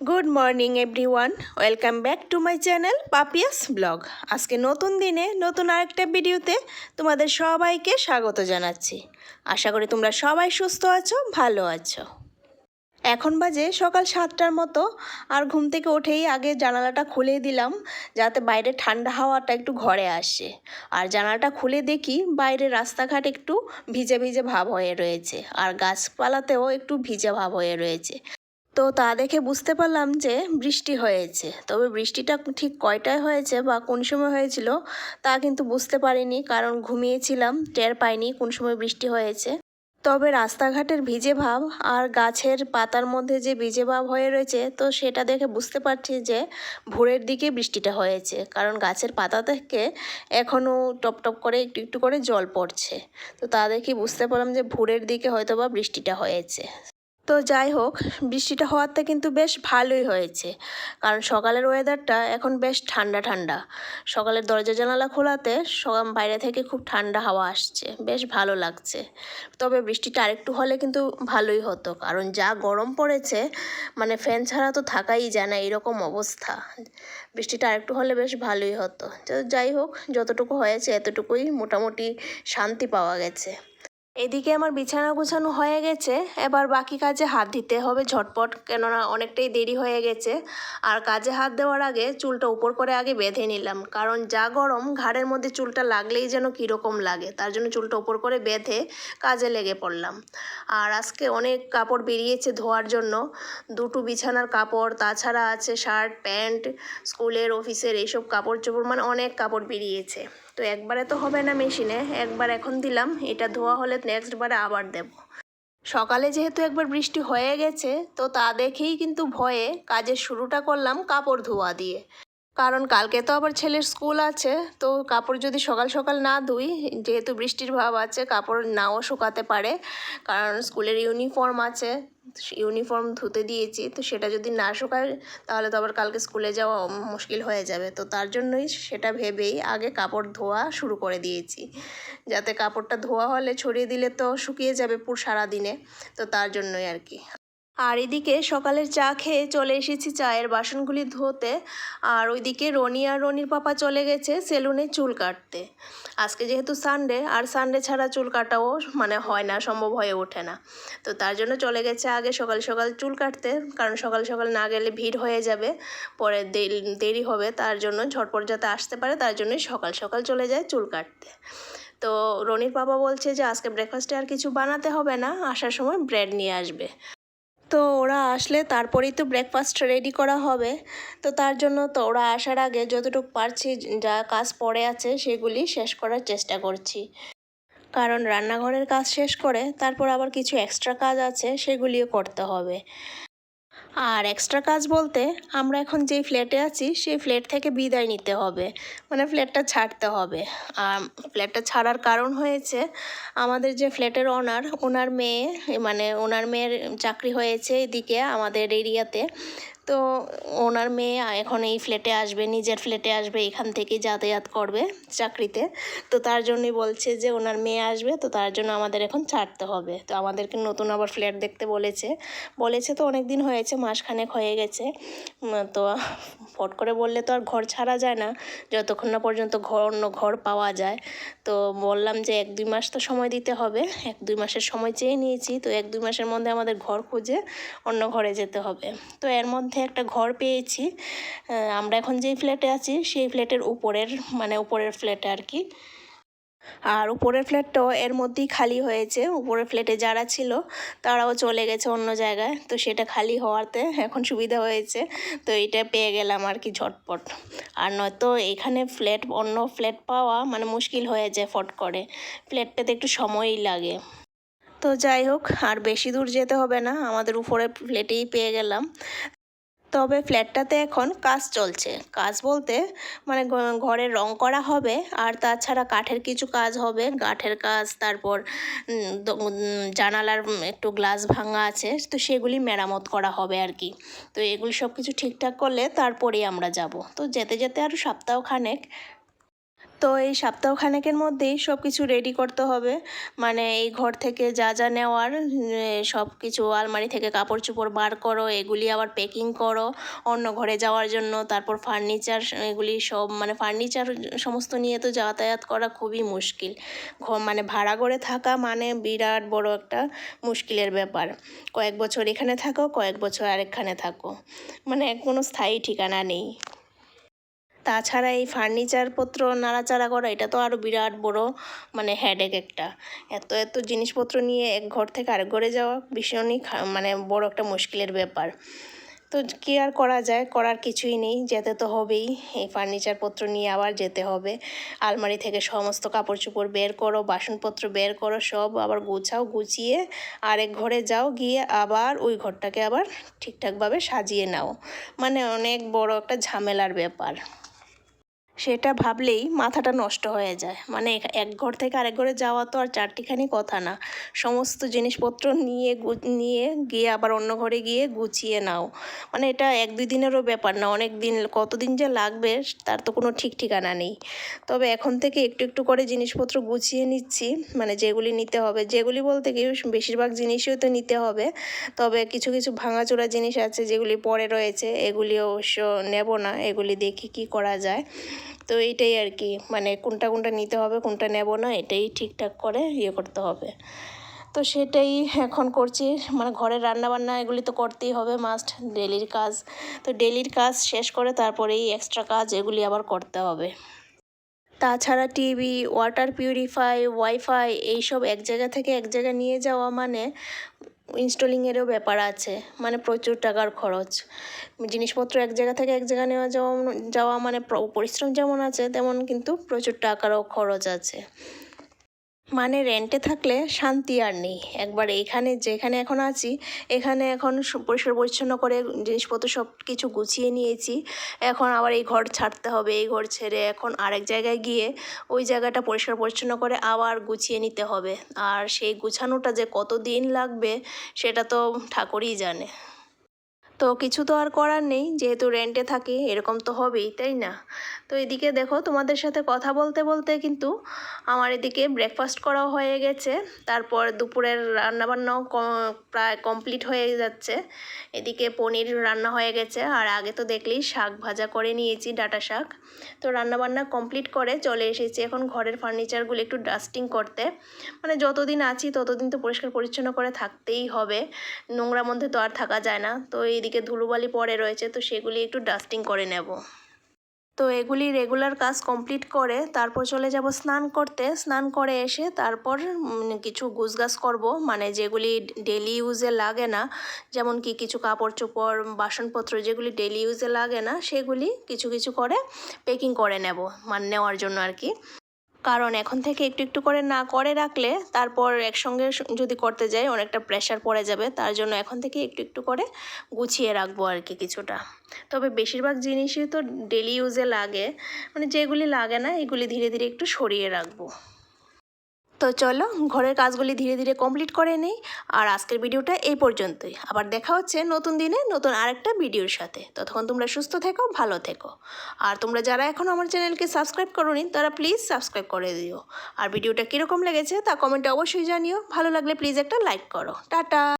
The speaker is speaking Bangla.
Good morning everyone welcome back to my channel Papia's blog আজকে নতুন দিনে নতুন আরেকটা ভিডিওতে তোমাদের সবাইকে স্বাগত জানাচ্ছি। আশা করি তোমরা সবাই সুস্থ আছো, ভালো আছো। এখন বাজে সকাল সাতটার মতো, আর ঘুম থেকে উঠেই আগে জানালাটা খুলে দিলাম, যাতে বাইরে ঠান্ডা হাওয়াটা একটু ঘরে আসে। আর জানালাটা খুলে দেখি বাইরে রাস্তাঘাট একটু ভিজে ভিজে ভাব হয়ে রয়েছে, আর গাছপালাতেও একটু ভিজে ভাব হয়ে রয়েছে। তো তা দেখে বুঝতে পারলাম যে বৃষ্টি হয়েছে। তবে বৃষ্টিটা ঠিক কয়টায় হয়েছে বা কোন সময় হয়েছিল তা কিন্তু বুঝতে পারিনি, কারণ ঘুমিয়েছিলাম, টের পাইনি কোন সময় বৃষ্টি হয়েছে। তবে রাস্তাঘাটের ভিজে ভাব আর গাছের পাতার মধ্যে যে ভিজে ভাব হয়ে রয়েছে, তো সেটা দেখে বুঝতে পারছি যে ভোরের দিকে বৃষ্টিটা হয়েছে, কারণ গাছের পাতা থেকে এখনও টপ টপ করে একটু একটু করে জল পড়ছে। তো তা দেখে বুঝতে পারলাম যে ভোরের দিকে হয়তো বা বৃষ্টিটা হয়েছে। তো যাই হোক, বৃষ্টিটা হওয়াতে কিন্তু বেশ ভালোই হয়েছে। কারণ সকালের ওয়েদারটা এখন বেশ ঠান্ডা ঠান্ডা। সকালের দরজা জানালা খোলাতে বাইরে থেকে খুব ঠান্ডা হাওয়া আসছে। বেশ ভালো লাগছে। তবে বৃষ্টিটা আরেকটু হলে কিন্তু ভালোই হতো। কারণ যা গরম পড়েছে মানে ফ্যান ছাড়া তো থাকাই যায় না এরকম অবস্থা। বৃষ্টিটা আরেকটু হলে বেশ ভালোই হতো। তো যাই হোক, যতটুকু হয়েছে এতটুকুই মোটামুটি শান্তি পাওয়া গেছে। এদিকে আমার বিছানা গুছানো হয়ে গেছে। এবার বাকি কাজে হাত দিতে হবে ঝটপট, কেননা অনেকটাই দেরি হয়ে গেছে। আর কাজে হাত দেওয়ার আগে চুলটা উপর করে আগে বেঁধে নিলাম, কারণ যা গরম, ঘাড়ের মধ্যে চুলটা লাগলেই যেন কীরকম লাগে, তার জন্য চুলটা উপর করে বেঁধে কাজে লেগে পড়লাম। আর আজকে অনেক কাপড় বেরিয়েছে ধোয়ার জন্য, দুটো বিছানার কাপড়, তাছাড়া আছে শার্ট, প্যান্ট, স্কুলের, অফিসের এইসব কাপড় চোপড় মানে অনেক কাপড় বেরিয়েছে। তো একবারে তো হবে না মেশিনে, একবার এখন দিলাম, এটা ধোয়া হলে নেক্সট বারে আবার দেব। সকালে যেহেতু একবার বৃষ্টি হয়ে গেছে, তো তা দেখেই কিন্তু ভয়ে কাজের শুরুটা করলাম কাপড় ধোয়া দিয়ে। কারণ কালকে তো আবার ছেলের স্কুল আছে, তো কাপড় যদি সকাল সকাল না ধুই, যেহেতু বৃষ্টির ভাব আছে, কাপড় নাও শুকাতে পারে, কারণ স্কুলের ইউনিফর্ম আছে, ইউনিফর্ম ধুতে দিয়েছি, তো সেটা যদি না শুকায়, তাহলে তো আবার কালকে স্কুলে যাওয়া মুশকিল হয়ে যাবে, তো তার জন্যই সেটা ভেবেই আগে কাপড় ধোয়া শুরু করে দিয়েছি। যাতে কাপড়টা ধোয়া হলে ছড়িয়ে দিলে তো শুকিয়ে যাবে পুরো সারাদিনে, তো তার জন্যই আর কি। আর এদিকে সকালের চা খেয়ে চলে এসেছি চায়ের বাসনগুলি ধোতে। আর ওইদিকে রনি আর রনির পাপা চলে গেছে সেলুনে চুল কাটতে। আজকে যেহেতু সানডে আর সানডে ছাড়া চুল কাটাও মানে হয় না, সম্ভব হয়ে ওঠে না। তো তার জন্য চলে গেছে আগে সকাল সকাল চুল কাটতে, কারণ সকাল সকাল না গেলে ভিড় হয়ে যাবে, পরে দেরি হবে, তার জন্য ঝটপট যাতে আসতে পারে, তার জন্যই সকাল সকাল চলে যায় চুল কাটতে। তো রনির বাবা বলছে যে, আজকে ব্রেকফাস্টে আর কিছু বানাতে হবে না, আসার সময় ব্রেড নিয়ে আসবে। তো ওরা আসলে তারপরেই তো ব্রেকফাস্ট রেডি করা হবে। তো তার জন্য তো ওরা আসার আগে যতটুকু পারছি যা কাজ পড়ে আছে সেগুলি শেষ করার চেষ্টা করছি। কারণ রান্নাঘরের কাজ শেষ করে তারপর আবার কিছু এক্সট্রা কাজ আছে সেগুলিও করতে হবে। আর এক্সট্রা কাজ বলতে আমরা এখন যেই ফ্ল্যাটে আছি, সেই ফ্ল্যাট থেকে বিদায় নিতে হবে। মানে ফ্ল্যাটটা ছাড়তে হবে। আর ফ্ল্যাটটা ছাড়ার কারণ হয়েছে, আমাদের যে ফ্ল্যাটের ওনার ওনার মেয়ে মানে ওনার মেয়ের চাকরি হয়েছে এদিকে আমাদের এরিয়াতে তো ওনার মেয়ে এখন এই ফ্ল্যাটে আসবে, নিজের ফ্ল্যাটে আসবে, এখান থেকে যাতায়াত করবে চাকরিতে। তো তার জন্যই বলছে যে ওনার মেয়ে আসবে, তো তার জন্য আমাদের এখন ছাড়তে হবে। তো আমাদেরকে নতুন আবার ফ্ল্যাট দেখতে বলেছে। বলেছে তো অনেক দিন হয়েছে, মাসখানেক হয়ে গেছে। তো ফট করে বললে তো আর ঘর ছাড়া যায় না, যতক্ষণ না পর্যন্ত ঘর, অন্য ঘর পাওয়া যায়। তো বললাম যে এক দুই মাস তো সময় দিতে হবে, এক দুই মাসের সময় চেয়ে নিয়েছি, তো এক দুই মাসের মধ্যে আমাদের ঘর খুঁজে অন্য ঘরে যেতে হবে। তো এর মধ্যে একটা ঘর পেয়েছি। আমরা এখন যেই ফ্ল্যাটে আছি, সেই ফ্ল্যাটের উপরের মানে উপরের ফ্ল্যাটে আর কি আর উপরের ফ্ল্যাটটাও এর মধ্যেই খালি হয়েছে। উপরের ফ্ল্যাটে যারা ছিল, তারাও চলে গেছে অন্য জায়গায়। তো সেটা খালি হওয়াতে এখন সুবিধা হয়েছে। তো এটা পেয়ে গেলাম আর কি ঝটপট। আর নয়তো এখানে ফ্ল্যাট অন্য ফ্ল্যাট পাওয়া মানে মুশকিল হয়ে যায় ফট করে। ফ্ল্যাট পেতে একটু সময়ই লাগে। তো যাই হোক, আর বেশি দূর যেতে হবে না। আমাদের উপরে ফ্ল্যাটেই পেয়ে গেলাম। তবে ফ্ল্যাটটাতে এখন কাজ চলছে। কাজ বলতে মানে ঘরে রং করা হবে আর তাছাড়া কাঠের কিছু কাজ হবে। কাঠের কাজ, তারপর জানালার একটু গ্লাস ভাঙা আছে, তো সেগুলি মেরামত করা হবে আর কি। তো এগুলি সব কিছু ঠিকঠাক করলে তারপরেই আমরা যাব। তো যেতে যেতে আর সপ্তাহখানেক তো এই সপ্তাহখানেকের মধ্যেই সব কিছু রেডি করতে হবে। মানে এই ঘর থেকে যা যা নেওয়ার সব কিছু আলমারি থেকে কাপড় চোপড় বার করো, এগুলি আবার প্যাকিং করো অন্য ঘরে যাওয়ার জন্য। তারপর ফার্নিচার এগুলি সব মানে ফার্নিচার সমস্ত নিয়ে তো যাতায়াত করা খুবই মুশকিল। মানে ভাড়া করে থাকা মানে বিরাট বড় একটা মুশকিলের ব্যাপার। কয়েক বছর এখানে থাকো, কয়েক বছর আরেকখানে থাকো। মানে কোনো স্থায়ী ঠিকানা নেই। তাছাড়া এই ফার্নিচারপত্র নাড়াচাড়া করা, এটা তো আরও বিরাট বড় মানে হেডেক একটা। এত এত জিনিসপত্র নিয়ে এক ঘর থেকে আরেক ঘরে যাওয়া ভীষণই মানে বড় একটা মুশকিলের ব্যাপার। তো কী আর করা যায়? করার কিছুই নেই, যেতে তো হবেই। এই ফার্নিচারপত্র নিয়ে আবার যেতে হবে। আলমারি থেকে সমস্ত কাপড় চোপড় বের করো, বাসনপত্র বের করো, সব আবার গুছাও, গুছিয়ে আরেক ঘরে যাও, গিয়ে আবার ওই ঘরটাকে আবার ঠিকঠাকভাবে সাজিয়ে নাও। মানে অনেক বড় একটা ঝামেলার ব্যাপার। সেটা ভাবলেই মাথাটা নষ্ট হয়ে যায়। মানে এক ঘর থেকে আরেক ঘরে যাওয়া তো আর চারটিখানি কথা না। সমস্ত জিনিসপত্র নিয়ে নিয়ে গিয়ে আবার অন্য ঘরে গিয়ে গুছিয়ে নাও। মানে এটা এক দুই দিনেরও ব্যাপার না। অনেক দিন, কতদিন যে লাগবে তার তো কোনো ঠিক ঠিকানা নেই। তবে এখন থেকে একটু একটু করে জিনিসপত্র গুছিয়ে নিচ্ছি। মানে যেগুলি নিতে হবে। যেগুলি বলতে কি বেশিরভাগ জিনিসই তো নিতে হবে। তবে কিছু কিছু ভাঙাচোরা জিনিস আছে যেগুলি পরে রয়েছে। এগুলি অবশ্য নেব না। এগুলি দেখি কি করা যায়। তো এইটাই আর কি। মানে কোনটা কোনটা নিতে হবে, কোনটা নেব না, এটাই ঠিকঠাক করে ইয়ে করতে হবে। তো সেটাই এখন করছি। মানে ঘরের রান্নাবান্না এগুলি তো করতেই হবে মাস্ট ডেলির কাজ। তো ডেলির কাজ শেষ করে তারপরেই এক্সট্রা কাজ এগুলি আবার করতে হবে। তাছাড়া টিভি ওয়াটার পিউরিফাই ওয়াইফাই এইসব এক জায়গা থেকে এক জায়গায় নিয়ে যাওয়া মানে ইনস্টলিংয়েরও ব্যাপার আছে। মানে প্রচুর টাকার খরচ। জিনিসপত্র এক জায়গা থেকে এক জায়গা নেওয়া যাওয়া যাওয়া মানে পরিশ্রম যেমন আছে, তেমন কিন্তু প্রচুর টাকারও খরচ আছে। মানে রেন্টে থাকলে শান্তি আর নেই। একবার এখানে, যেখানে এখন আছি, এখানে এখন পরিষ্কার পরিচ্ছন্ন করে জিনিসপত্র সব কিছু গুছিয়ে নিয়েছি। এখন আবার এই ঘর ছাড়তে হবে, এই ঘর ছেড়ে এখন আরেক জায়গায় গিয়ে ওই জায়গাটা পরিষ্কার পরিচ্ছন্ন করে আবার গুছিয়ে নিতে হবে। আর সেই গুছানোটা যে কত দিন লাগবে, সেটা তো ঠাকুরই জানে। তো কিছু তো আর করার নেই, যেহেতু রেন্টে থাকি, এরকম তো হবেই, তাই না? তো এদিকে দেখো, তোমাদের সাথে কথা বলতে বলতে কিন্তু আমার এদিকে ব্রেকফাস্ট করাও হয়ে গেছে। তারপর দুপুরের রান্নাবান্নাও প্রায় কমপ্লিট হয়ে যাচ্ছে। এদিকে পনির রান্না হয়ে গেছে, আর আগে তো দেখলেই শাক ভাজা করে নিয়েছি, ডাটা শাক। তো রান্নাবান্না কমপ্লিট করে চলে এসেছি এখন ঘরের ফার্নিচারগুলো একটু ডাস্টিং করতে। মানে যতদিন আছি, ততদিন তো পরিষ্কার পরিচ্ছন্ন করে থাকতেই হবে। নোংরা মধ্যে তো আর থাকা যায় না। তো এইদিকে ধুলোবালি পড়ে রয়েছে, তো সেগুলি একটু ডাস্টিং করে নেব। তো এগুলি রেগুলার কাজ কমপ্লিট করে, তারপর চলে যাব স্নান করতে। স্নান করে এসে তারপর কিছু গুছগাছ করব মানে যেগুলি ডেলি ইউজে লাগে না, যেমন কি কিছু কাপড় চোপড়, বাসনপত্র যেগুলি ডেলি ইউজে লাগে না, সেগুলি কিছু কিছু করে প্যাকিং করে নেব মানে নেওয়ার জন্য আর কি। কারণ এখন থেকে একটু একটু করে না করে রাখলে তারপর একসঙ্গে যদি করতে যাই অনেকটা প্রেশার পড়ে যাবে। তার জন্য এখন থেকে একটু একটু করে গুছিয়ে রাখব আর কি কিছুটা। তবে বেশিরভাগ জিনিসই তো ডেলি ইউজে লাগে। মানে যেগুলি লাগে না, এগুলি ধীরে ধীরে একটু সরিয়ে রাখব। তো চলো ঘরের কাজগুলি ধীরে ধীরে কমপ্লিট করে নেই। আর আজকের ভিডিওটা এই পর্যন্তই। আবার দেখা হচ্ছে নতুন দিনে নতুন আরেকটা ভিডিওর সাথে। ততক্ষণ তোমরা সুস্থ থেকো, ভালো থেকো। আর তোমরা যারা এখন আমার চ্যানেলকে সাবস্ক্রাইব করোনি, তারা প্লিজ সাবস্ক্রাইব করে দিও। আর ভিডিওটা কীরকম লেগেছে তা কমেন্টে অবশ্যই জানিও। ভালো লাগলে প্লিজ একটা লাইক করো। টাটা!